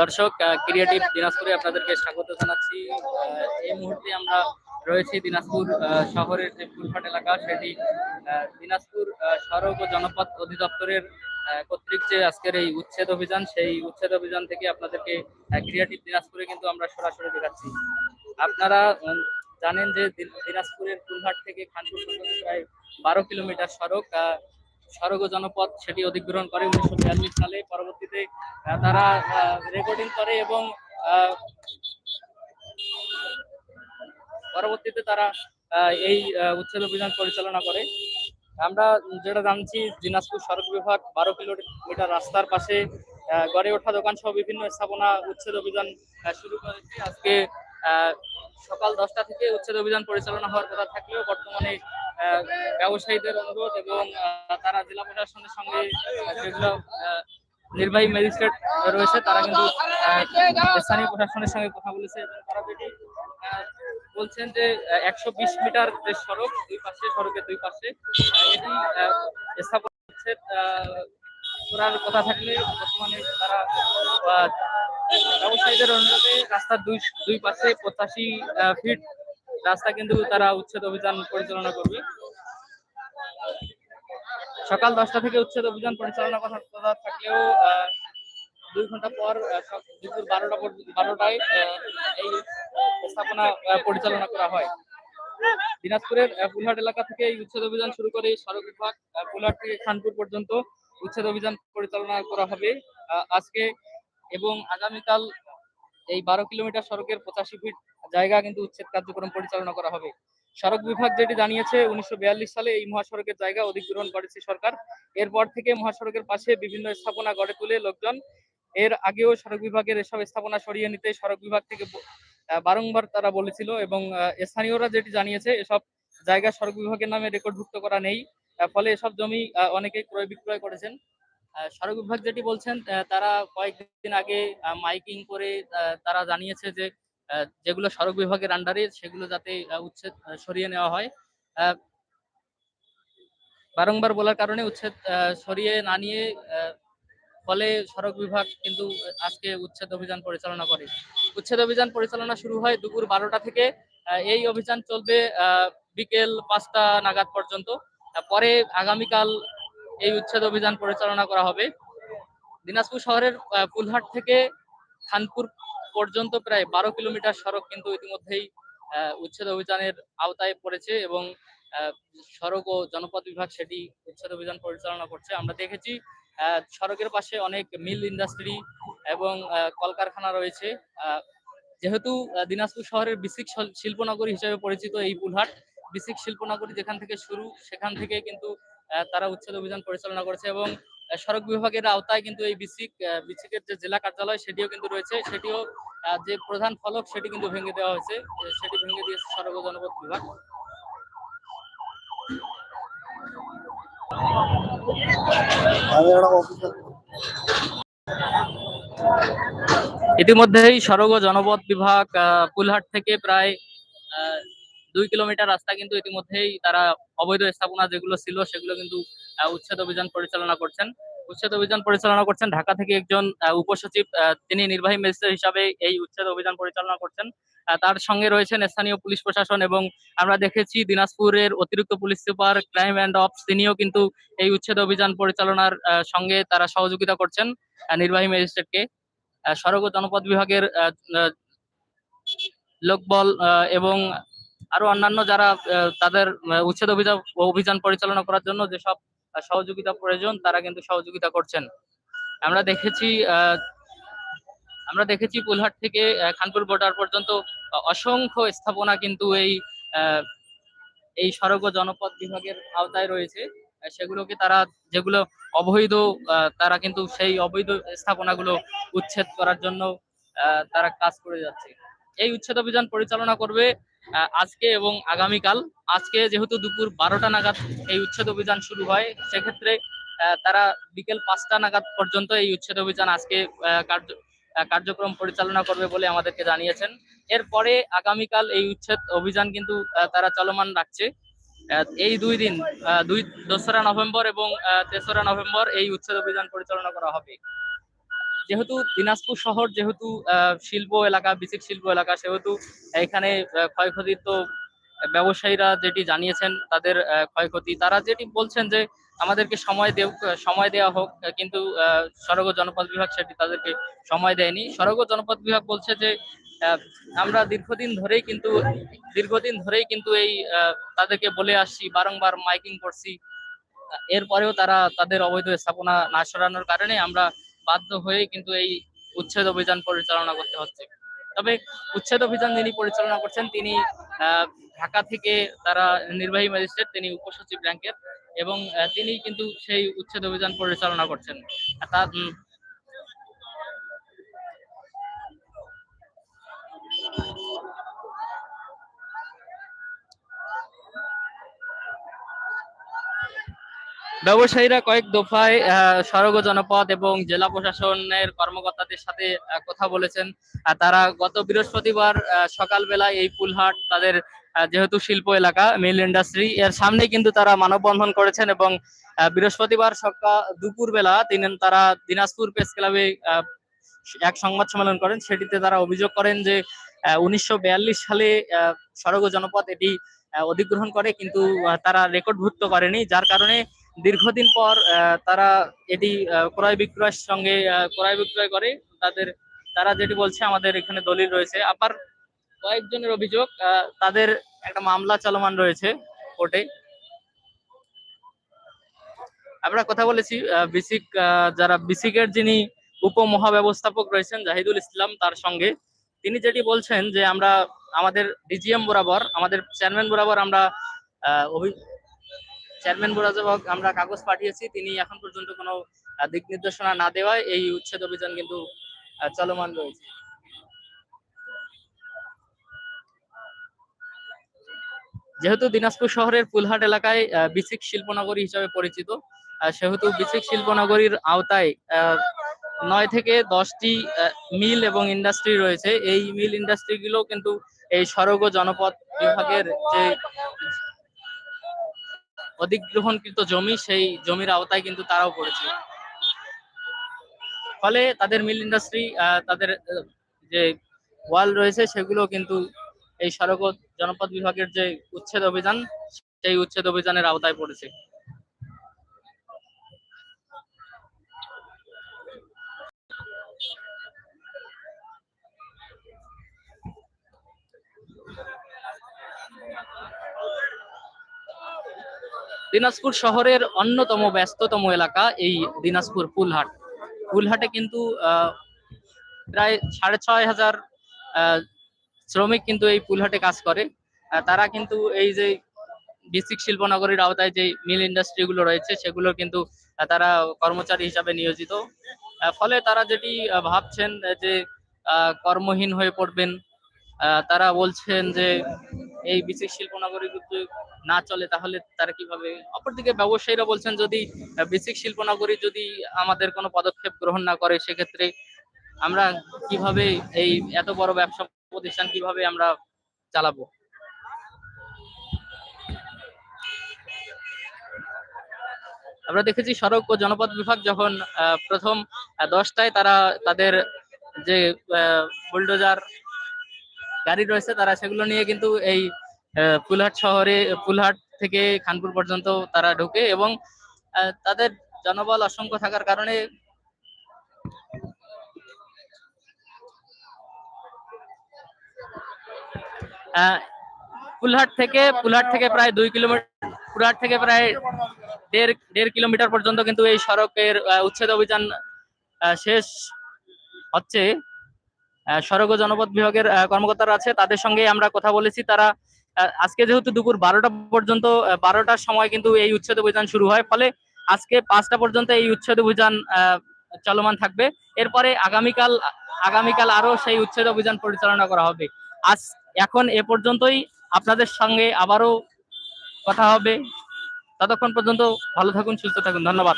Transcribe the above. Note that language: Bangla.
দর্শক ক্রিয়েটিভ দিনাজপুরে আপনাদেরকে স্বাগত জানাচ্ছি। এই মুহূর্তে আমরা রয়েছি দিনাজপুর শহরের যে ফুলহাট এলাকা, সেটি দিনাজপুর সড়ক ও জনপথ অধিদপ্তরের কর্তৃক যে আজকের এই উচ্ছেদ অভিযান, সেই উচ্ছেদ অভিযান থেকে আপনাদেরকে ক্রিয়েটিভ দিনাজপুরে কিন্তু আমরা সরাসরি দেখাচ্ছি। আপনারা জানেন যে দিনাজপুরের ফুলহাট থেকে খানপুর প্রায় বারো কিলোমিটার সড়ক সড়ক জনপথ সেটি অধিগ্রহণ করে উনিশশো বিয়াল্লিশ সালে। পরবর্তীতে তারা রেকর্ডিং করে এবং পরবর্তীতে তারা এই উচ্ছেদ অভিযান পরিচালনা করে। আমরা যেটা জানছি, দিনাজপুর সড়ক বিভাগ বারো কিলোমিটার রাস্তার পাশে গড়ে ওঠা দোকান সহ বিভিন্ন স্থাপনা উচ্ছেদ অভিযান শুরু করেছে। আজকে সকাল দশটা থেকে উচ্ছেদ অভিযান পরিচালনা হওয়ার কথা থাকলেও বর্তমানে ব্যবসায়ীদের অনুরোধ এবং তারা জেলা প্রশাসনের সঙ্গে যেগুলো নির্বাহী ম্যাজিস্ট্রেট রয়েছে, তারা কিন্তু স্থানীয় প্রশাসনের সঙ্গে কথা বলেছে এবং তারা যেটি বলছেন যে একশো বিশ মিটার যে সড়ক, দুই পাশে, সড়কের দুই পাশে এটি স্থাপন হচ্ছে করার কথা থাকলে বর্তমানে তারা ব্যবসায়ীদের অনুরোধে রাস্তার দুই দুই পাশে পঁচাশি ফিট রাস্তা কিন্তু তারা উচ্ছেদ অভিযান পরিচালনা করবে। সকাল দশটা থেকে উচ্ছেদ অভিযান পরিচালনা করার কথা থাকলেও দুই ঘণ্টা পর দুপুর বারোটা বারোটায় এই স্থাপনা পরিচালনা করা হয়। দিনাজপুরের ফুলহাট এলাকা থেকে এই উচ্ছেদ অভিযান শুরু করে সড়ক বিভাগ ফুলহাট থেকে খানপুর পর্যন্ত উচ্ছেদ অভিযান পরিচালনা করা হবে। আজকে এবং আগামীকাল এই বারো কিলোমিটার সড়কের পঁচাশি ফিট জায়গা কিন্তু উচ্ছেদ কার্যক্রম পরিচালনা করা হবে। সড়ক বিভাগ যেটি জানিয়েছে উনিশশো বিয়াল্লিশ সালে এই মহাসড়কের জায়গা অধিগ্রহণ করেছে সরকার। এরপর থেকে মহাসড়কের পাশে বিভিন্ন স্থাপনা গড়ে তুলে লোকজন। এর আগেও সড়ক বিভাগের এসব স্থাপনা সরিয়ে নিতে সড়ক বিভাগ থেকে বারংবার তারা বলেছিল এবং স্থানীয়রা যেটি জানিয়েছে এসব জায়গা সড়ক বিভাগের নামে রেকর্ডভুক্ত করা নেই। ফলে এসব জমি আহ, অনেকে ক্রয় বিক্রয় করেছেন। সড়ক বিভাগ যেটি বলছেন তারা কয়েকদিন আগে মাইকিং করে তারা জানিয়েছে যে যেগুলো সড়ক বিভাগের আন্ডারে, সেগুলো যাতে উচ্ছেদ সরিয়ে নেওয়া হয়। বারংবার বলার কারণে উচ্ছেদ সরিয়ে না নিয়ে ফলে সড়ক বিভাগ কিন্তু আজকে উচ্ছেদ অভিযান পরিচালনা করে। উচ্ছেদ অভিযান পরিচালনা শুরু হয় দুপুর বারোটা থেকে। এই অভিযান চলবে বিকেল পাঁচটা নাগাদ পর্যন্ত। পরে আগামীকাল এই উচ্ছেদ অভিযান পরিচালনা করা হবে। দিনাজপুর শহরের ফুলহাট থেকে খানপুর পর্যন্ত প্রায় বারো কিলোমিটার সড়ক কিন্তু ইতিমধ্যেই উচ্ছেদ অভিযানের আওতায় পড়েছে এবং সড়ক ও জনপদ বিভাগ সেটি উচ্ছেদ অভিযান পরিচালনা করছে। আমরা দেখেছি সড়কের পাশে অনেক মিল ইন্ডাস্ট্রি এবং কলকারখানা রয়েছে। যেহেতু দিনাজপুর শহরের বিসিক শিল্পনগরী হিসেবে পরিচিত এই বুলহাট বিসিক শিল্পনগরী যেখান থেকে শুরু, সেখান থেকে কিন্তু তারা উচ্ছেদ অভিযান পরিচালনা করেছে এবং সড়ক বিভাগের আওতায় কিন্তু এই বিসিক বিসিকের যে জেলা কার্যালয় সেটিও কিন্তু রয়েছে। সেটিও যে প্রধান ফলক সেটি কিন্তু ভেঙে দেওয়া হয়েছে। সেটি ভেঙে দিয়েছে সড়ক ও জনপথ বিভাগ। ইতিমধ্যেই সড়ক ও জনপথ বিভাগ কুলহাট থেকে প্রায় দুই কিলোমিটার রাস্তা কিন্তু ইতিমধ্যেই তারা অবৈধ স্থাপনা যেগুলো ছিল সেগুলো কিন্তু উচ্ছেদ অভিযান পরিচালনা করছেন। উচ্ছেদ অভিযান পরিচালনা করছেন ঢাকা থেকে একজন উপসচিব তিনি নির্বাহী ম্যাজিস্ট্রেট হিসাবে এই উচ্ছেদ অভিযান পরিচালনা করছেন। তার সঙ্গে রয়েছেন স্থানীয় পুলিশ প্রশাসন এবং আমরা দেখেছি দিনাজপুরের অতিরিক্ত police super crime and ops, তিনিও কিন্তু এই উচ্ছেদ অভিযান পরিচালনার সঙ্গে তারা সহযোগিতা করছেন নির্বাহী ম্যাজিস্ট্রেটকে। সড়ক ও জনপথ বিভাগের লোকবল এবং আরও অন্যান্য যারা তাদের উচ্ছেদ অভিযান অভিযান পরিচালনা করার জন্য যেসব সহযোগিতা প্রয়োজন, তারা কিন্তু সহযোগিতা করছেন। আমরা দেখেছি আমরা দেখেছি পুলহাট থেকে খানপুর বর্ডার পর্যন্ত অসংখ্য স্থাপনা কিন্তু এই এই সড়ক ও জনপথ বিভাগের আওতায় রয়েছে। সেগুলোকে তারা, যেগুলো অবৈধ তারা কিন্তু সেই অবৈধ স্থাপনাগুলো উচ্ছেদ করার জন্য তারা কাজ করে যাচ্ছে। এই উচ্ছেদ অভিযান পরিচালনা করবে আজকে এবং আগামীকাল। আজকে যেহেতু দুপুর বারোটা নাগাদ এই উচ্ছেদ অভিযান শুরু হয়, সেক্ষেত্রে তারা বিকেল পাঁচটা নাগাদ পর্যন্ত এই উচ্ছেদ অভিযান আজকে কার্য কার্যক্রম পরিচালনা করবে বলে আমাদেরকে জানিয়েছেন। এরপরে আগামীকাল এই উচ্ছেদ অভিযান কিন্তু তারা চলমান রাখছে। এই দুই দিন দুই দোসরা নভেম্বর এবং তেসরা নভেম্বর এই উচ্ছেদ অভিযান পরিচালনা করা হবে। যেহেতু দিনাজপুর শহর যেহেতু শিল্প এলাকা বিসিক শিল্প এলাকা সেহেতু এখানে আহ, ক্ষয়ক্ষতির তো ব্যবসায়ীরা যেটি জানিয়েছেন তাদের ক্ষয়ক্ষতি। তারা যেটি বলছেন যে আমাদেরকে সময় দেও সময় দেওয়া হোক কিন্তু সড়ক জনপদ বিভাগ সেটি তাদেরকে সময় দেয়নি। সড়ক ও জনপদ বিভাগ বলছে যে আমরা দীর্ঘদিন ধরেই কিন্তু দীর্ঘদিন ধরেই কিন্তু এই তাদেরকে বলে আসছি বারংবার মাইকিং করছি। এরপরেও তারা তাদের অবৈধ স্থাপনা না সরানোর কারণে আমরা বাধ্য হয়ে কিন্তু এই উচ্ছেদ অভিযান পরিচালনা করতে হচ্ছে। তবে উচ্ছেদ অভিযান যিনি পরিচালনা করছেন, তিনি ঢাকা থেকে তারা নির্বাহী ম্যাজিস্ট্রেট, তিনি উপসচিব র্যাঙ্কের এবং তিনি কিন্তু সেই উচ্ছেদ অভিযান পরিচালনা করছেন। ব্যবসায়ীরা কয়েক দফায় সড়ক জনপদ এবং জেলা প্রশাসনের কর্মকর্তাদের সাথে কথা বলেছেন। তারা গত বৃহস্পতিবার সকালবেলা এই পুলহাট তাদের যেহেতু শিল্প এলাকা মিল ইন্ডাস্ট্রি এর সামনে কিন্তু তারা মানববন্ধন করেছেন এবং বৃহস্পতিবার সকাল দুপুর বেলা তিনি, তারা দিনাজপুর প্রেস ক্লাবে এক সংবাদ সম্মেলন করেন। সেটিতে তারা অভিযোগ করেন যে উনিশশো বিয়াল্লিশ সালে সড়ক জনপদ এটি অধিগ্রহণ করে, কিন্তু তারা রেকর্ডভুক্ত করেনি। যার কারণে দীর্ঘদিন পর তারা এটি ক্রয় বিক্রয়ের সঙ্গে ক্রয় বিক্রয় করে। তাদের, তারা যেটি বলছে, আমাদের এখানে দলিল রয়েছে। আবার কয়েকজনের অভিযোগ তাদের একটা মামলা চলমান রয়েছে কোর্টে। আমরা কথা বলেছি বিসিক যারা বিসিকের যিনি উপমহাব্যবস্থাপক রয়েছেন, জাহিদুল ইসলাম, তার সঙ্গে। তিনি যেটি বলছেন যে আমরা, আমাদের ডিজিএম বরাবর, আমাদের চেয়ারম্যান বরাবর আমরা চেয়ারম্যান বরাবর আমরা কাগজ পাঠিয়েছি, তিনি এখন পর্যন্ত কোনো দিক নির্দেশনা না দেওয়ায় এই উচ্ছেদ অভিযান কিন্তু চলমান রয়েছে। যেহেতু দিনাজপুর শহরের ফুলহাট এলাকায় বিসিক শিল্পনগরী হিসাবে পরিচিত সেহেতু বিসিক শিল্পনগরীর আওতায় নয় থেকে দশটি মিল এবং ইন্ডাস্ট্রি রয়েছে। এই মিল ইন্ডাস্ট্রি গুলো কিন্তু এই সড়ক ও জনপদ বিভাগের যে অধিগ্রহণকৃত জমি, সেই জমির আওতায় কিন্তু তারাও পড়েছে। ফলে তাদের মিল ইন্ডাস্ট্রি তাদের যে ওয়াল রয়েছে, সেগুলো কিন্তু এই সড়ক জনপদ বিভাগের যে উচ্ছেদ অভিযান, সেই উচ্ছেদ অভিযানের আওতায় পড়েছে। দিনাজপুর শহরের অন্যতম ব্যস্ততম এলাকা এই দিনাজপুর ফুলহাট। ফুলহাটে কিন্তু প্রায় সাড়ে ছয় হাজার শ্রমিক কিন্তু এই ফুলহাটে কাজ করে। তারা কিন্তু এই যে বিসিক শিল্পনগরীর আওতায় যে মিল ইন্ডাস্ট্রি গুলো রয়েছে, সেগুলো কিন্তু তারা কর্মচারী হিসাবে নিয়োজিত। ফলে তারা যেটি ভাবছেন যে কর্মহীন হয়ে পড়বেন। তারা বলছেন যে এই বিসিক শিল্পনগরী যদি না চলে, তাহলে তারা কীভাবে? অপরদিকে ব্যবসায়ীরা বলছেন, যদি বিসিক শিল্পনগরী যদি আমাদের কোনো পদক্ষেপ গ্রহণ না করে, সেক্ষেত্রে আমরা কীভাবে এই এত বড় ব্যবসা প্রতিষ্ঠান কীভাবে আমরা চালাবো? আমরা দেখেছি সড়ক ও জনপদ বিভাগ যখন প্রথম দশটায় তারা তাদের যে বুলডোজার গাড়ি রয়েছে, তারা সেগুলো নিয়ে কিন্তু এই ফুলহাট শহরে, ফুলহাট থেকে খানপুর পর্যন্ত তারা ঢোকে এবং তাদের জনবল অসংখ্য থাকার কারণে ফুলহাট থেকে ফুলহাট থেকে প্রায় দুই কিলোমিটার, ফুলহাট থেকে প্রায় দেড় দেড় কিলোমিটার পর্যন্ত কিন্তু এই সড়কের উচ্ছেদ অভিযান শেষ হচ্ছে। সড়ক ও জনপথ বিভাগের কর্মকর্তারা আছে। তাদের সঙ্গে আমরা কথা বলেছি। তারা আজকে যেহেতু দুপুর বারোটা পর্যন্ত বারোটার সময় কিন্তু এই উচ্ছেদ অভিযান শুরু হয়। ফলে আজকে পাঁচটা পর্যন্ত এই উচ্ছেদ অভিযান চলমান থাকবে। এরপরে আগামীকাল আগামীকাল আরও সেই উচ্ছেদ অভিযান পরিচালনা করা হবে। আজ, এখন এ পর্যন্তই। আপনাদের সঙ্গে আবারও কথা হবে। ততক্ষণ পর্যন্ত ভালো থাকুন, সুস্থ থাকুন। ধন্যবাদ।